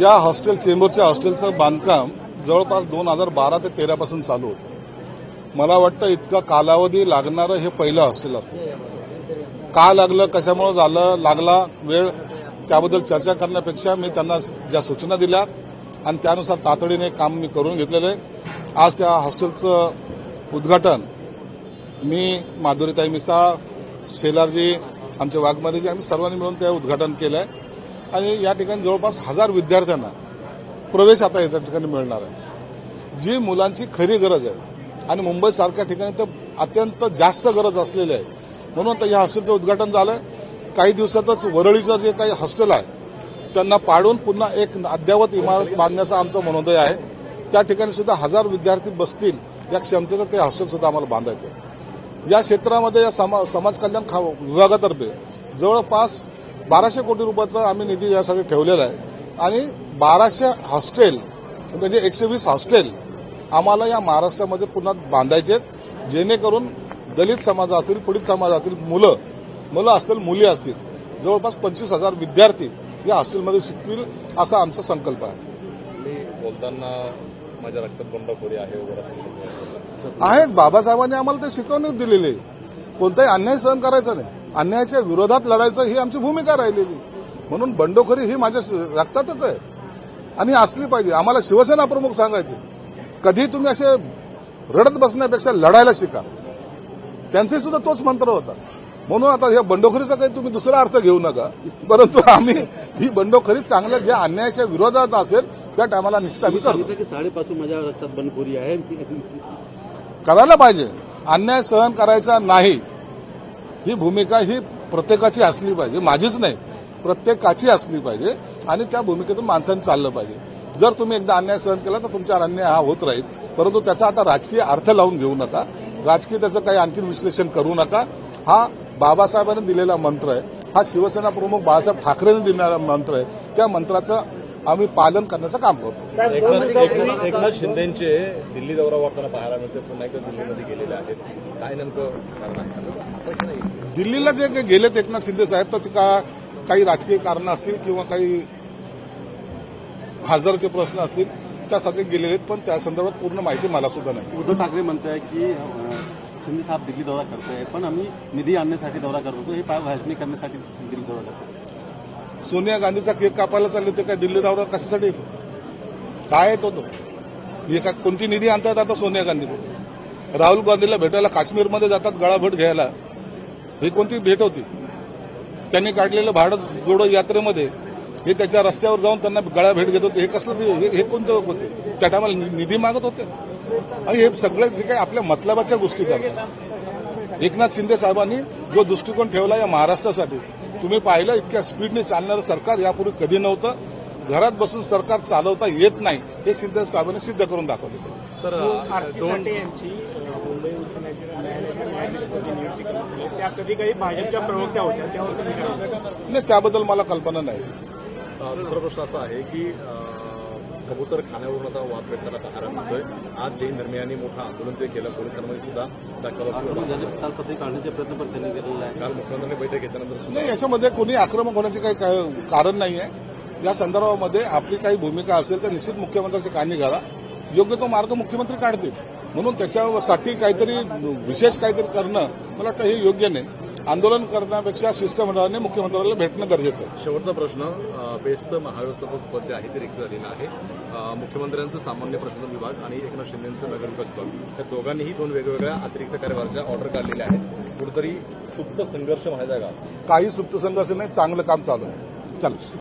या हॉस्टेल चेंबूरच्या हॉस्टेलचं बांधकाम जवळपास दोन हजार बारा ते तेरापासून चालू होतं. मला वाटतं इतका कालावधी लागणारं हे पहिलं हॉस्टेल असेल. का लागलं कशामुळे झालं लागला वेळ त्याबद्दल चर्चा करण्यापेक्षा मी त्यांना ज्या सूचना दिल्या आणि त्यानुसार तातडीने काम मी करून घेतलेलं आहे. आज त्या हॉस्टेलचं उद्घाटन मी माधुरीताई मिसाळ शेलारजी आमचे वाघमारीजी आम्ही सर्वांनी मिळून ते उद्घाटन केलं आहे आणि या ठिकाणी जवळपास हजार विद्यार्थ्यांना प्रवेश आता या ठिकाणी मिळणार आहे. जी मुलांची खरी गरज आहे आणि मुंबईसारख्या ठिकाणी तर अत्यंत जास्त गरज असलेली आहे. म्हणून तर या हॉस्टेलचं उद्घाटन झालं काही दिवसातच वरळीचं जे काही हॉस्टेल आहे त्यांना पाडून पुन्हा एक अद्ययावत इमारत बांधण्याचा आमचा मनोदय आहे. त्या ठिकाणी सुद्धा हजार विद्यार्थी बसतील या क्षमतेचं ते हॉस्टेल सुद्धा आम्हाला बांधायचं आहे या क्षेत्रामध्ये या समा- समाज कल्याण खा- विभागातर्फे जवळपास बाराशे कोटी रुपयाचा आम्ही निधी यासाठी ठेवलेला आहे. आणि बाराशे हॉस्टेल म्हणजे एकशे वीस हॉस्टेल आम्हाला या महाराष्ट्रामध्ये पुन्हा बांधायचे आहेत. जेणेकरून दलित समाजातील पीडित समाजातील मुलं मुलं असतील मुली असतील जवळपास पंचवीस हजार विद्यार्थी या हॉस्टेलमध्ये शिकतील असा आमचा संकल्प आहे. मी बोलताना माझ्या रक्तात बंडखोरी आहे वगैरे. आहेत बाबासाहेबांनी आम्हाला ते शिकवणूक दिलेली कोणताही अन्याय सहन करायचा नाही. अन्यायाच्या विरोधात लढायचं ही आमची भूमिका राहिलेली. म्हणून बंडखोरी ही माझ्या रक्तातच आहे. आणि असली पाहिजे. आम्हाला शिवसेना प्रमुख सांगायचे कधी तुम्ही असे रडत बसण्यापेक्षा लढायला शिका. त्यांचे सुद्धा तोच मंत्र होता. म्हणून आता या बंडखोरीचा काही तुम्ही दुसरा अर्थ घेऊ नका. परंतु आम्ही ही बंडखोरी चांगल्या ज्या अन्यायाच्या विरोधात असेल त्या टायमाला निश्चित आम्ही करतो. की साडेपासून माझ्या रक्तात बंदखोरी आहे. करायला पाहिजे. अन्याय सहन करायचा नाही. ही भूमिका ही प्रत्येकाची असली पाहिजे. माझीच नाही. प्रत्येकाची असली पाहिजे. आणि त्या भूमिकेतून माणसाने चाललं पाहिजे. जर तुम्ही एकदा अन्याय सहन केला तर तुमच्यावर अन्याय हा होत राहील. परंतु त्याचा आता राजकीय अर्थ लावून घेऊ नका. राजकीय त्याचं काही आणखी विश्लेषण करू नका. हा बाबासाहेबांनी दिलेला मंत्र आहे. हा शिवसेना प्रमुख बाळासाहेब ठाकरेंनी दिलेला मंत्र आहे. त्या मंत्राचं आम्ही पालन करण्याचं काम करतो. एकनाथ शिंदेचे दिल्ली दौरा वाटताना पाहायला मिळते पुन्हा एकदा दिल्लीमध्ये गेलेले आहेत. काय नेमकं आहे? दिल्लीला जे काही गेलेत एकनाथ शिंदे साहेब तर ते का काही राजकीय कारणं असतील किंवा काही खासदारचे प्रश्न असतील त्यासाठी गेलेले आहेत पण त्या संदर्भात पूर्ण माहिती मला सुद्धा नाही. उद्धव ठाकरे म्हणताय की अं, शिंदे साहेब दिल्ली दौरा करतोय पण आम्ही निधी आणण्यासाठी दौरा करतो हे भाजणी करण्यासाठी दिल्ली दौरा करतो सोनिया गांधीचा केक कापायला चालले ते काय दिल्ली दौरा कशासाठी? काय येतो तो हे का कोणती निधी आणतात आता सोनिया गांधी? राहुल गांधीला भेटायला काश्मीरमध्ये जातात गळाभट घ्यायला. ही कोणती भेट होती? त्यांनी काढलेलं भारत जोडो यात्रेमध्ये हे त्याच्या रस्त्यावर जाऊन त्यांना गळा भेट घेत होते. हे कसलं हे- हे कोणतं होते? त्या टायमाला नि- निधी मागत होते. आणि हे सगळे जे काही आपल्या मतलबाच्या गोष्टी करतात. एकनाथ शिंदे साहेबांनी जो दृष्टिकोन ठेवला या महाराष्ट्रासाठी तुम्ही पाहिलं इतक्या स्पीडने चालणारं सरकार यापूर्वी कधी नव्हतं. घरात बसून सरकार चालवता येत नाही हे शिंदे साहेबांनी सिद्ध करून दाखवलं. मुंबई उच्च न्यायालयाच्या कधी काही भाजपच्या प्रवक्त्या होत्या त्यावर? नाही त्याबद्दल मला कल्पना नाही. दुसरा प्रश्न असा आहे की कबूतर खाण्यावरून आता वाद व्यक्ताला पाहायला मिळतोय आज जैन धर्मियांनी मोठं आंदोलन ते केलं पोलिसांमध्ये सुद्धा दाखल तालपत्री काढण्याचा प्रयत्न पण त्यांनी केलेला आहे काल मुख्यमंत्र्यांनी बैठक घेतल्यानंतर सुद्धा नाही याच्यामध्ये कोणी आक्रमक होण्याचे काही काय- कारण नाही आहे या संदर्भामध्ये आपली काही भूमिका असेल तर निश्चित मुख्यमंत्र्यांची कानी घाला योग्य तो मार्ग मुख्यमंत्री काढतील. म्हणून त्याच्यासाठी काहीतरी विशेष काहीतरी करणं मला वाटतं हे योग्य नाही. आंदोलन करण्यापेक्षा शिष्टमंडळाने मुख्यमंत्र्याला भेटणं गरजेचं आहे. शेवटचा प्रश्न बेस्ट महाव्यवस्थापक पद जे आहे ते रिक्त झालेलं आहे. मुख्यमंत्र्यांचं सामान्य प्रशासन विभाग आणि एकनाथ शिंदेचं नगर विकास विभाग. या दोघांनीही दोन वेगवेगळ्या अतिरिक्त कार्यभाराच्या ऑर्डर काढलेल्या आहेत. कुठेतरी सुप्त संघर्ष व्हायचा का? काही सुप्त संघर्ष नाही चांगलं काम चालू आहे. चला.